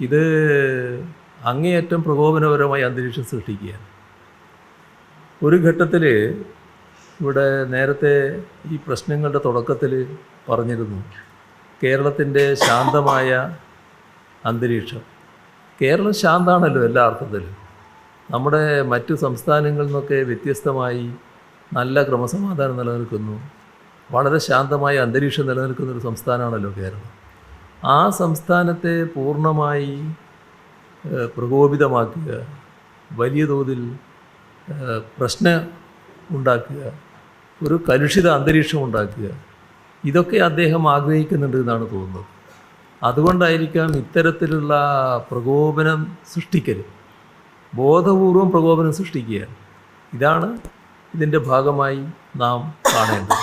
ഇത് അങ്ങേയറ്റം പ്രകോപനപരമായ അന്തരീക്ഷം സൃഷ്ടിക്കുകയാണ്. ഒരു ഘട്ടത്തിൽ ഇവിടെ നേരത്തെ ഈ പ്രശ്നങ്ങളുടെ തുടക്കത്തിൽ പറഞ്ഞിരുന്നു കേരളത്തിന്റെ ശാന്തമായ അന്തരീക്ഷം. കേരളം ശാന്താണല്ലോ എല്ലാ അർത്ഥത്തിലും. നമ്മുടെ മറ്റു സംസ്ഥാനങ്ങളിൽ നിന്നൊക്കെ വ്യത്യസ്തമായി നല്ല ക്രമസമാധാനം നിലനിൽക്കുന്നു. വളരെ ശാന്തമായ അന്തരീക്ഷം നിലനിൽക്കുന്ന ഒരു സംസ്ഥാനമാണല്ലോ കേരളം. ആ സംസ്ഥാനത്തെ പൂർണമായി പ്രകോപിതമാക്കുക വലിയ തോതിൽ പ്രശ്നം ഉണ്ടാക്കുക ഒരു കലുഷിത അന്തരീക്ഷം ഉണ്ടാക്കുക ഇതൊക്കെ അദ്ദേഹം ആഗ്രഹിക്കുന്നുണ്ട് എന്നാണ് തോന്നുന്നത്. അതുകൊണ്ടായിരിക്കാം ഇത്തരത്തിലുള്ള പ്രകോപനം സൃഷ്ടിക്കൽ. ബോധപൂർവം പ്രകോപനം സൃഷ്ടിക്കുക. ഇതാണ് ഇതിന്റെ ഭാഗമായി നാം കാണേണ്ടത്.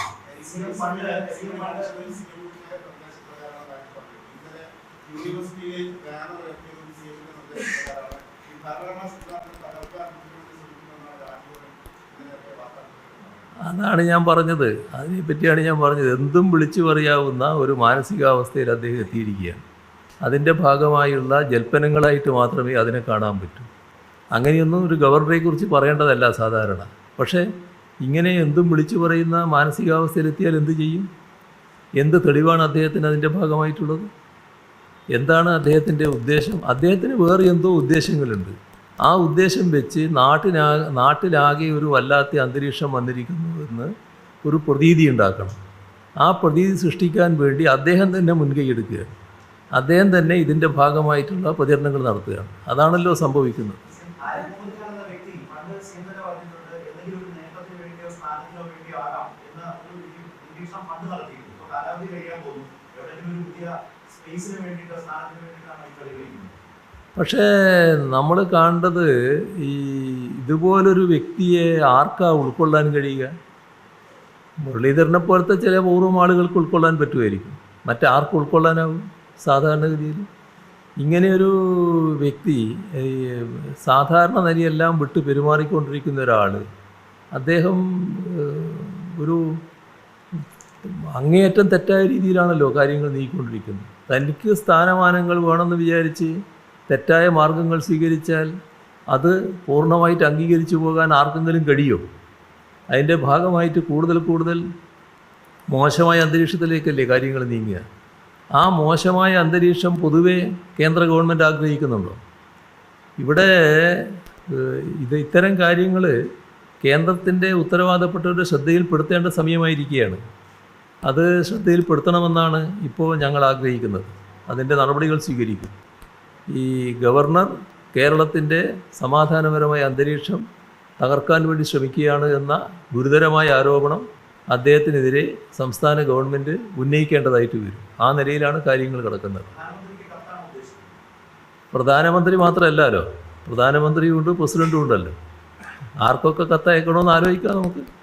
നിർദ്ദേശപ്രകാരമാണ് ഈ അതാണ് ഞാൻ പറഞ്ഞത്. അതിനെപ്പറ്റിയാണ് ഞാൻ പറഞ്ഞത്. എന്തും വിളിച്ചു പറയാവുന്ന ഒരു മാനസികാവസ്ഥയിൽ അദ്ദേഹം എത്തിയിരിക്കുകയാണ്. അതിന്റെ ഭാഗമായുള്ള ജൽപ്പനങ്ങളായിട്ട് മാത്രമേ അതിനെ കാണാൻ പറ്റൂ. അങ്ങനെയൊന്നും ഒരു ഗവർണറെക്കുറിച്ച് പറയേണ്ടതല്ല സാധാരണ. പക്ഷേ ഇങ്ങനെ എന്തും വിളിച്ചു പറയുന്ന മാനസികാവസ്ഥയിലെത്തിയാൽ എന്ത് ചെയ്യും? എന്ത് തെളിവാണ് അദ്ദേഹത്തിന് അതിന്റെ ഭാഗമായിട്ടുള്ളത്? എന്താണ് അദ്ദേഹത്തിന്റെ ഉദ്ദേശം? അദ്ദേഹത്തിന് വേറെ എന്തോ ഉദ്ദേശങ്ങളുണ്ട്. ആ ഉദ്ദേശം വെച്ച് നാട്ടിനാ നാട്ടിലാകെ ഒരു വല്ലാത്ത അന്തരീക്ഷം വന്നിരിക്കുന്നു എന്ന് ഒരു പ്രതീതി ഉണ്ടാക്കണം. ആ പ്രതീതി സൃഷ്ടിക്കാൻ വേണ്ടി അദ്ദേഹം തന്നെ മുൻകൈ എടുക്കുകയാണ്. അദ്ദേഹം തന്നെ ഇതിന്റെ ഭാഗമായിട്ടുള്ള പ്രചരണങ്ങൾ നടത്തുകയാണ്. അതാണല്ലോ സംഭവിക്കുന്നത്. എന്തെങ്കിലും കാലാവധി കഴിയാൻ പോകുന്നു. പുതിയ സ്പേസിന് വേണ്ടിയിട്ടോ സ്ഥാനത്തിന് വേണ്ടിയിട്ടാണ് ഈ കളി പക്ഷേ നമ്മൾ കാണേണ്ടത് ഈ ഇതുപോലൊരു വ്യക്തിയെ ആർക്കാ ഉൾക്കൊള്ളാൻ കഴിയുക? മുരളീധരനെ പോലത്തെ ചില പൂർവം ആളുകൾക്ക് ഉൾക്കൊള്ളാൻ പറ്റുമായിരിക്കും. മറ്റാർക്ക് ഉൾക്കൊള്ളാനാവും സാധാരണഗതിയിൽ? ഇങ്ങനെയൊരു വ്യക്തി സാധാരണ നിലയെല്ലാം വിട്ട് പെരുമാറിക്കൊണ്ടിരിക്കുന്ന ഒരാൾ അദ്ദേഹം ഒരു അങ്ങേയറ്റം തെറ്റായ രീതിയിലാണല്ലോ കാര്യങ്ങൾ നീക്കിക്കൊണ്ടിരിക്കുന്നത്. തനിക്ക് സ്ഥാനമാനങ്ങൾ വേണമെന്ന് വിചാരിച്ച് തെറ്റായ മാർഗങ്ങൾ സ്വീകരിച്ചാൽ അത് പൂർണമായിട്ട് അംഗീകരിച്ചു പോകാൻ ആർക്കെങ്കിലും കഴിയോ? അതിന്റെ ഭാഗമായിട്ട് കൂടുതൽ കൂടുതൽ മോശമായ അന്തരീക്ഷത്തിലേക്കല്ലേ കാര്യങ്ങൾ നീങ്ങുക? ആ മോശമായ അന്തരീക്ഷം പൊതുവേ കേന്ദ്ര ഗവൺമെന്റ് ആഗ്രഹിക്കുന്നുണ്ടോ? ഇവിടെ ഇത് ഇത്തരം കാര്യങ്ങൾ കേന്ദ്രത്തിന്റെ ഉത്തരവാദപ്പെട്ടവരുടെ ശ്രദ്ധയിൽപ്പെടുത്തേണ്ട സമയമായിരിക്കുകയാണ്. അത് ശ്രദ്ധയിൽപ്പെടുത്തണമെന്നാണ് ഇപ്പോൾ ഞങ്ങൾ ആഗ്രഹിക്കുന്നത്. അതിന്റെ നടപടികൾ സ്വീകരിക്കും. ഈ ഗവർണർ കേരളത്തിന്റെ സമാധാനപരമായ അന്തരീക്ഷം തകർക്കാൻ വേണ്ടി ശ്രമിക്കുകയാണ് എന്ന ഗുരുതരമായ ആരോപണം അദ്ദേഹത്തിനെതിരെ സംസ്ഥാന ഗവൺമെന്റ് ഉന്നയിക്കേണ്ടതായിട്ട് വരും. ആ നിലയിലാണ് കാര്യങ്ങൾ കിടക്കുന്നത്. പ്രധാനമന്ത്രി മാത്രമല്ലല്ലോ. പ്രധാനമന്ത്രിയും ഉണ്ട് പ്രസിഡന്റും ഉണ്ടല്ലോ. ആർക്കൊക്കെ കത്തയക്കണമെന്ന് ആലോചിക്കാം നമുക്ക്.